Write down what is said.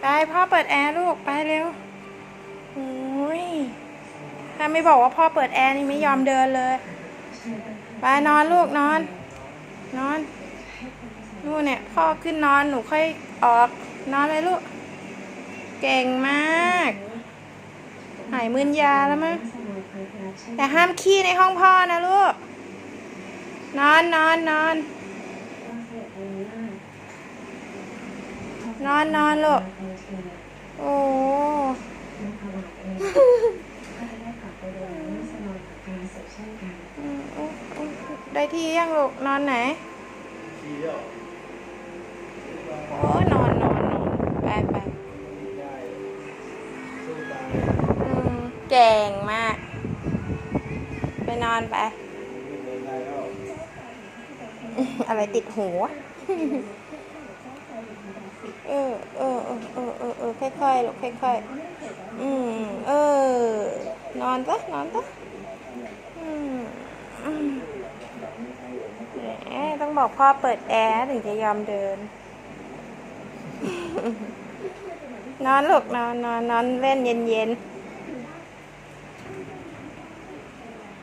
ไปพ่อเปิดแอร์ลูกไปเร็วโอ้ยถ้าไม่บอกว่าพ่อเปิดแอร์นี่ไม่ยอมเดินเลย ไปนอนลูกนอน นอนลูกเนี่ยพ่อขึ้นนอนหนูค่อยออกนอนเลยลูก เก่งมาก หายมึนยาแล้วมั้งแต่ห้ามขี้ในห้องพ่อนะลูก นอนนอนนอน นอนนอนลูกโอ้อืมอืมอืมได้ที่ยังลูกนอนไหนทีเดียวโอ้นอนนอนนอนไปไปได้สู้ตายอืมเก่งมาก ไปนอนไปไม่เดินได้แล้วอะไรติดหูวะ เออเออเออเออเออเออ ค่อยๆลูกค่อยๆอืม เออ นอนซะนอนซะอืมอืมแหมต้องบอกพ่อเปิดแอร์ถึงจะยอมเดิน นอนลูกนอนนอนนอนเล่นเย็นๆ